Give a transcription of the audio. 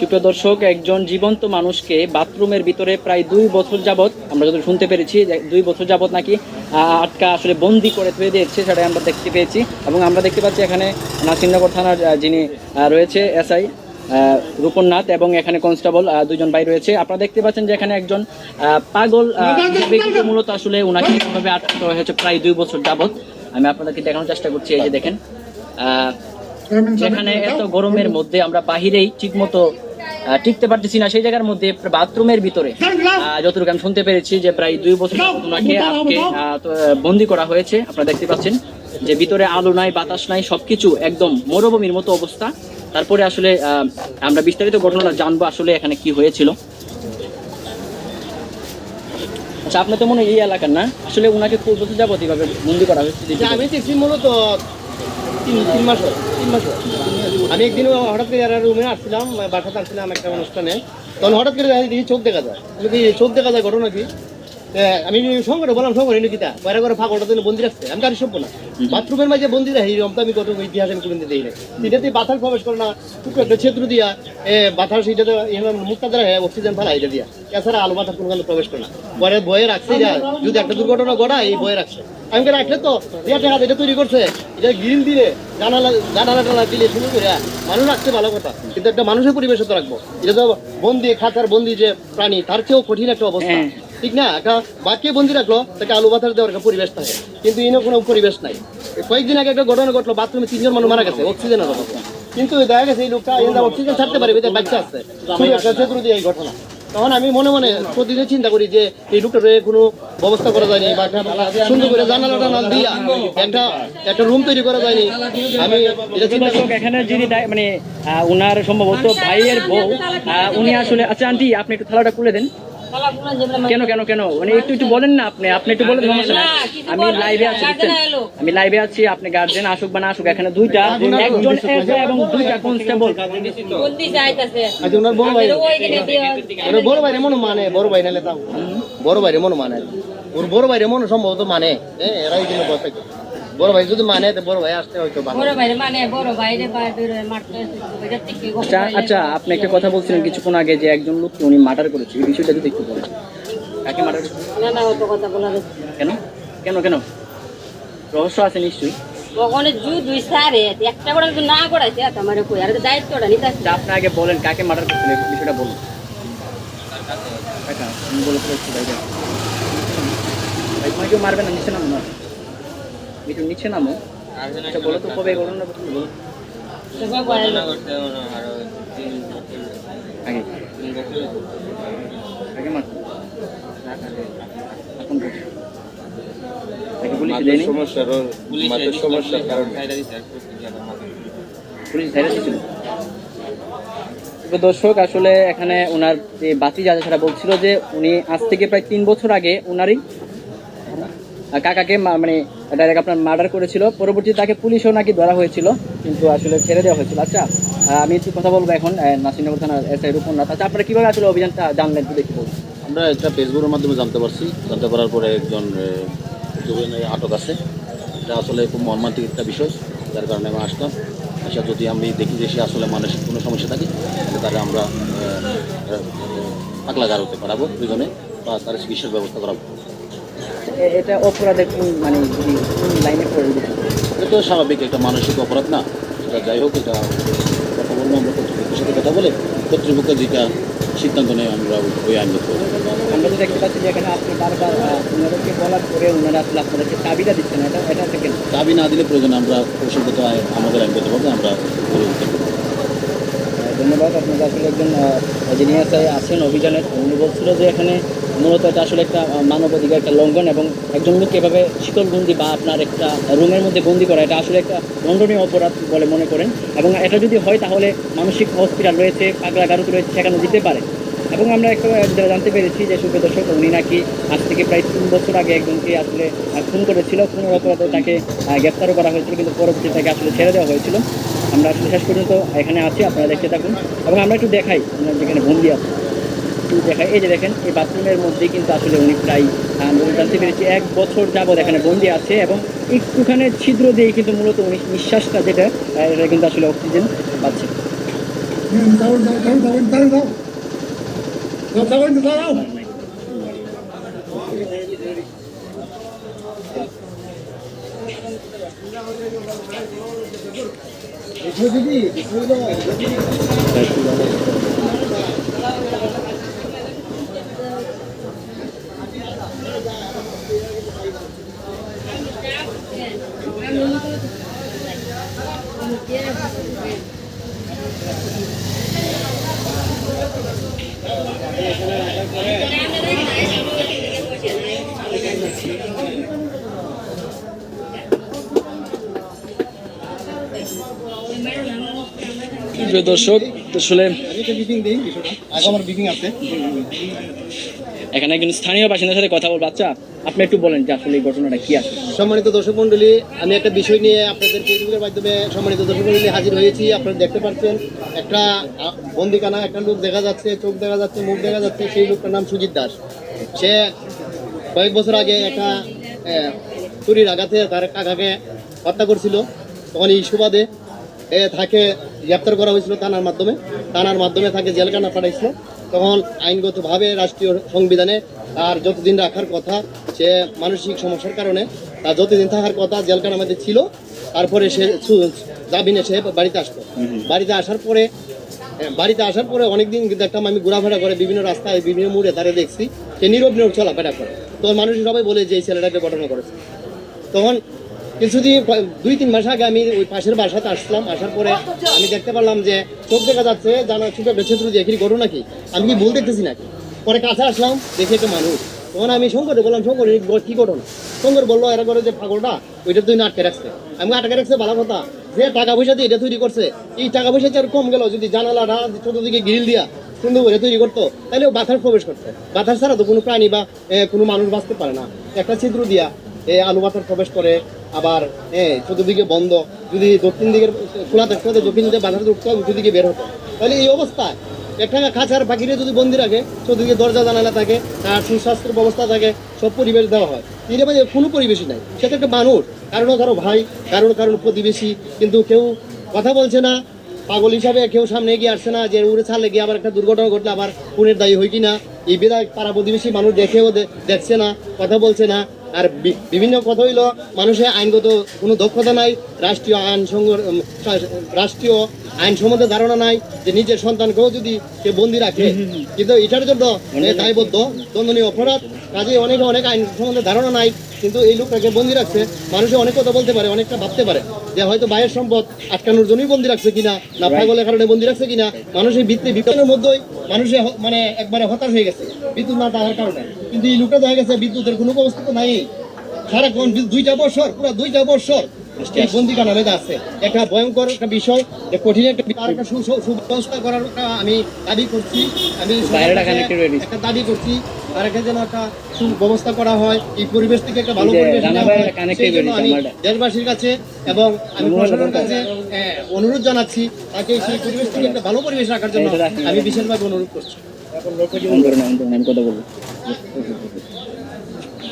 সুপ্রিয় দর্শক একজন জীবন্ত মানুষকে বাথরুমের ভিতরে প্রায় দুই বছর যাবত আমরা যত শুনতে পেরেছি দুই বছর যাবত নাকি আটকা আসলে বন্দি করে থুয়ে দিয়েছে সেটাই আমরা দেখতে পেয়েছি। এবং আমরা দেখতে পাচ্ছি এখানে নাসিমনগর থানার যিনি রয়েছে এসআই রূপননাথ এবং এখানে কনস্টেবল দুজন ভাই রয়েছে। আপনারা দেখতে পাচ্ছেন যে এখানে একজন পাগল মূলত আসলে ওনাকে কীভাবে আটকা হয়েছে প্রায় দুই বছর যাবত আমি আপনাদেরকে দেখানোর চেষ্টা করছি এই যে দেখেন। যেখানে এত গরমের মধ্যে আমরা বাহিরেই ঠিক মতো টিকতে পারতেছি না। সেই জায়গার মধ্যে বাথরুমের ভিতরে যতটুকু আমি শুনতে পেরেছি যে প্রায় দুই বছর বন্দি করা হয়েছে। আপনারা দেখতে পাচ্ছেন যে ভিতরে আলো নাই, বাতাস নাই, সবকিছু একদম মরুভূমির মতো অবস্থা। তারপরে আসলে আমরা বিস্তারিত ঘটনাটা জানব আসলে এখানে কি হয়েছিল। আচ্ছা আপনি তো মনে হয় এই এলাকার না? আসলে ওনাকে খুব বছর যাবত এইভাবে বন্দি করা হয়েছে? মূলত তিন তিন মাস হয়, তিন মাস। হয়। আমি একদিন হঠাৎ করে রুমে আসছিলাম বাসাতে আসছিলাম একটা অনুষ্ঠানে তখন হঠাৎ করে দেখি দেখি চোখ দেখা যায়। চোখ দেখা যায় ঘটনা কি? আমি সঙ্গে বললাম সঙ্গে এনে কিতা বাইরে করে ফাঁকটা দিলে বন্দি রাখছে। আমি কারি সভ্য না। বাথরুমের মাঝে বন্দি রাখি এরকম তো আমি কত ইতিহাস আমি কোনদিন দিই না এটাতে বাতাস প্রবেশ করে না খুব একটা ছেত্র দিয়া এ বাতাস এটাতে মুখটা দ্বারা অক্সিজেন ফেলা এটা দিয়া। এছাড়া আলো বাতাস কোনো প্রবেশ করে না। পরে বয়ে রাখছে যা যদি একটা দুর্ঘটনা ঘটায় এই বয়ে রাখছে। আমি রাখলে তো হাত এটা তৈরি করছে। এটা গ্রিল দিলে জানালা জানালা টানা দিলে শুরু করে মানুষ রাখছে ভালো কথা। কিন্তু একটা মানুষের পরিবেশে তো রাখব। এটা তো বন্দি খাঁচার বন্দি যে প্রাণী তার চেয়েও কঠিন একটা অবস্থা। হ্যাঁ। ঠিক না? একটা বাক্যে বন্দি রাখল তাকে আলু বাতাস দেওয়ার একটা পরিবেশ থাকে। কিন্তু ইনো কোনো পরিবেশ নাই। কয়েকদিন আগে একটা ঘটনা ঘটলো বাথরুমে তিনজন মানুষ মারা গেছে অক্সিজেনের অবস্থা কিন্তু দেখা গেছে এই লোকটা অক্সিজেন ছাড়তে পারে বাচ্চা আছে। শুধু একটা দিয়ে এই ঘটনা। তখন আমি মনে মনে প্রতিদিন চিন্তা করি যে এই লোকটা কোনো ব্যবস্থা করা যায়নি বা একটা সুন্দর করে জানালা টানাল দিয়া একটা একটা রুম তৈরি করা যায়নি। আমি এটা চিন্তা করি। এখানে যিনি মানে ওনার সম্ভবত ভাইয়ের বউ উনি আসলে আচ্ছা আন্টি, আপনি একটু থালাটা খুলে দেন। কেন কেন কেন? মানে একটু একটু বলেন না আপনি। আপনি একটু বলেন সমস্যা নাই। আমি লাইভে আছি আমি লাইভে আছি আপনি গার্জেন আসুক বা না আসুক এখানে দুইটা একজন এবং দুইটা কনস্টেবল আজ ওনার বড় ভাই বড় ভাইরে মনে মানে বড় ভাই নালে তাও। বড় ভাইরে মনে মানে। ওর বড় ভাইরে মনে সম্ভবত মানে। হ্যাঁ এরাই কিন্তু ভাই। বড় ভাই যদি মানে তো বড় ভাই আসতে হয়তো বড় বাইরে মানে বড় এটা থেকে আচ্ছা আচ্ছা আপনি একটা কথা বলছিলেন কিছুক্ষণ আগে যে একজন লোককে উনি মার্ডার করেছে এই বিষয়টা যদি একটু বলেন। কাকে মার্ডার না না অত কথা বলা কেন? কেন কেন? রহস্য আছে নিশ্চয়ই। ওখানে জু দুই সারে একটা করে না করাইছে আমার কই আর দায়িত্বটা নিতে আসছে। আচ্ছা, আপনি আগে বলেন কাকে মার্ডার করছিলেন এই বিষয়টা বলুন। কাকা আমি বলে ফেলেছি ভাই ভাই তোমাকে কেউ মারবে না নিচে না। একটু নিচে নামো আচ্ছা বলো তো কবে ঘটনা ঘটলো বলো। আগে। আগে এখন দর্শক আসলে এখানে ওনার যে বাতি যা সেটা বলছিল যে উনি আজ থেকে প্রায় তিন বছর আগে ওনারই কাকাকে মানে ডাইরেক্ট আপনার মার্ডার করেছিল। পরবর্তীতে তাকে পুলিশও নাকি ধরা হয়েছিল কিন্তু আসলে ছেড়ে দেওয়া হয়েছিল। আচ্ছা আমি একটু কথা বলব এখন আহ, নাসিরনগর থানার এস আই রূপনাথ আচ্ছা আপনারা কীভাবে আসলে অভিযানটা জানলেন একটু দেখি বলুন। আমরা একটা ফেসবুকের মাধ্যমে জানতে পারছি। জানতে পারার পরে একজন আটক আছে। এটা আসলে খুব মর্মান্তিক একটা বিষয় যার কারণে আমি আসলাম। আচ্ছা যদি আমি দেখি যে সে আসলে মানসিক কোনো সমস্যা থাকে তাহলে আমরা পাকলা গারোতে পারাবো দুজনে বা তার চিকিৎসার ব্যবস্থা করাবো। এটা অপরাধের কোন মানে কোন লাইনে পড়ে এটা তো স্বাভাবিক একটা মানসিক অপরাধ না। সেটা যাই হোক এটা কথা বলব আমরা কর্তৃপক্ষের সাথে কথা বলে কর্তৃপক্ষ যেটা সিদ্ধান্ত নেয় আমরা ওই আইন আমরা তো দেখতে পাচ্ছি যে এখানে আপনি বারবার ওনাদেরকে বলার পরে ওনারা আসলে আপনাদেরকে চাবিটা দিচ্ছেন এটা এটা থেকে দাবি না দিলে প্রয়োজন আমরা আইন- আমাদের আইনগতভাবে আমরা করে পারব। ধন্যবাদ। আপনাদের আসলে একজন যিনি আছে আছেন, অভিযানের উনি বলছিল যে এখানে মূলত এটা আসলে একটা মানবাধিকার একটা লঙ্ঘন এবং একজন লোককে এভাবে শীতলবন্দি বা আপনার একটা রুমের মধ্যে বন্দি করা, এটা আসলে একটা দণ্ডনীয় অপরাধ বলে মনে করেন এবং এটা যদি হয় তাহলে মানসিক হসপিটাল রয়েছে, পাগলা গারুত রয়েছে, সেখানে দিতে পারে। এবং আমরা একটা জানতে পেরেছি যে সুপ্রিয় দর্শক, উনি নাকি আজ থেকে প্রায় তিন বছর আগে একজনকে আসলে খুন করেছিল। খুনের অপরাধে তাকে গ্রেপ্তারও করা হয়েছিল, কিন্তু পরবর্তীতে তাকে আসলে ছেড়ে দেওয়া হয়েছিল। আমরা আসলে শেষ পর্যন্ত এখানে আছি, আপনারা দেখতে থাকুন। এবং আমরা একটু দেখাই, আমরা যেখানে বন্দি আছে, একটু দেখাই। এই যে দেখেন, এই বাথরুমের মধ্যেই কিন্তু আসলে উনি প্রায় আমরা জানতে পেরেছি এক বছর যাবৎ এখানে বন্দি আছে এবং একটুখানি ছিদ্র দিয়ে কিন্তু মূলত উনি নিঃশ্বাসটা যেটা এটা কিন্তু আসলে অক্সিজেন পাচ্ছে। দিদি প্রিয় দর্শক আসলে এখানে একজন স্থানীয় বাসিন্দার সাথে কথা বলব। আচ্ছা আপনি একটু বলেন যে আসলে এই ঘটনাটা কি আছে? সম্মানিত দর্শক মন্ডলী আমি একটা বিষয় নিয়ে আপনাদের ফেসবুকের মাধ্যমে সম্মানিত দর্শক মন্ডলী হাজির হয়েছি। আপনারা দেখতে পাচ্ছেন একটা আহ, বন্দিখানা একটা লোক দেখা যাচ্ছে চোখ দেখা যাচ্ছে মুখ দেখা যাচ্ছে সেই লোকটার নাম সুজিত দাস। সে কয়েক বছর আগে একটা চুরির আঘাতে তার কাকাকে হত্যা করছিল। তখন এই সুবাদে তাকে গ্রেপ্তার করা হয়েছিল থানার মাধ্যমে। থানার মাধ্যমে তাকে জেলখানা পাঠাইছিল। তখন আইনগতভাবে রাষ্ট্রীয় সংবিধানে তার যতদিন রাখার কথা সে মানসিক সমস্যার কারণে তার যতদিন থাকার কথা জেলখানার মধ্যে ছিল তারপরে সে সু- জামিনে সে বাড়িতে আসতো বাড়িতে আসার পরে বাড়িতে আসার পরে অনেকদিন দেখতাম আমি ঘোরাফেরা করে বিভিন্ন রাস্তায় বিভিন্ন মোড়ে তারে দেখছি। সে নীরব নীরব চলাফেরা করে। তখন মানুষ সবাই বলে যে এই ছেলেটাকে ঘটনা করেছে। তখন কিছুদিন দুই, তিন মাস আগে আমি ওই পাশের বাসাতে আসলাম, আসার পরে আমি দেখতে পারলাম যে চোখ দেখা যাচ্ছে, জানা ছোট ক্ষেত্র দিয়ে কি ঘটনা কি আমি কি ভুল দেখতেছি নাকি? পরে কাছে আসলাম, দেখি একটা মানুষ। তখন আমি শঙ্করে বললাম, শঙ্কর কি ঘটনা? শঙ্কর বলল, এরা করে যে পাগলটা, ওইটা তুই আটকে রাখছে। আমি আটকে রাখছে ভালো কথা। যে টাকা পয়সা দিয়ে এটা তৈরি করছে, এই টাকা পয়সা আর কম গেল, যদি জানালাটা চতুর্দিকে গ্রিল দিয়া সুন্দর করে তৈরি করতো, তাহলে ও বাতাস প্রবেশ করতো। বাতাস ছাড়া তো কোনো প্রাণী বা কোনো মানুষ বাঁচতে পারে না। একটা ছিদ্র দিয়া, এ, আলু বাতাস প্রবেশ করে আবার, এ, চতুর্দিকে বন্ধ। যদি দক্ষিণ দিকের খোলা থাকতে দক্ষিণ দিকে বাধার ঢুকতো উত্তর দিকে বের হতো। তাহলে এই অবস্থায় একটা খাঁচার পাখিরে যদি বন্দি রাখে, চতুর্দিকে দরজা, জানালা থাকে, তার সুস্বাস্থ্যের ব্যবস্থা থাকে, সব পরিবেশ দেওয়া হয়। এর মধ্যে কোনো পরিবেশই নাই। সে তো একটা মানুষ। কারণ কারও ভাই কারণ কারণ প্রতিবেশী। কিন্তু কেউ কথা বলছে না। পাগল হিসাবে কেউ সামনে এগিয়ে আসছে না যে উড়ে ছাড়লে গিয়ে আবার একটা দুর্ঘটনা ঘটলে আবার খুনের দায়ী হয় কি না এই বিধায় পাড়া প্রতিবেশী মানুষ দেখেও দেখছে না, কথা বলছে না। আর বিভিন্ন কথা হইল মানুষের আইনগত কোনো দক্ষতা নাই রাষ্ট্রীয় আইন রাষ্ট্রীয় আইন সম্বন্ধে ধারণা নাই যে নিজের সন্তানকেও যদি সে বন্দি রাখে। কিন্তু এটার জন্য দায়বদ্ধ দণ্ডনীয় অপরাধ কাজে অনেকে অনেক আইন সম্বন্ধে ধারণা নাই কিন্তু এই লোকটাকে বন্দি রাখছে মানুষে অনেক কথা বলতে পারে অনেকটা ভাবতে পারে। যে হয়তো বাইরের সম্পদ আটকানোর জন্যই বন্দি রাখছে কিনা না পাগলের কারণে বন্দি রাখছে কিনা মানুষের ভিত্তি বিজ্ঞানের মধ্যেই মানুষে মানে একবারে হতাশ হয়ে গেছে। বিদ্যুৎ না থাকার কারণে। কিন্তু এই লোকটা দেখা গেছে বিদ্যুতের কোনো ব্যবস্থা তো নাই। সারাক্ষণ দুইটা বছর পুরো দুইটা বছর বন্দিখানা মেয়েদা আছে। একটা ভয়ঙ্কর একটা বিষয় যে কঠিন একটা একটা সুব্যবস্থা করার আমি দাবি করছি। আমি দাবি করছি। একটা যেন একটা সুব্যবস্থা করা হয় এই পরিবেশ থেকে একটা ভালো পরিবেশ সেই জন্য আমি দেশবাসীর কাছে এবং আমি প্রশাসনের কাছে হ্যাঁ, অনুরোধ জানাচ্ছি তাকে সেই পরিবেশ থেকে একটা ভালো পরিবেশ রাখার জন্য আমি বিশেষভাবে অনুরোধ করছি। এখন কথা বলব।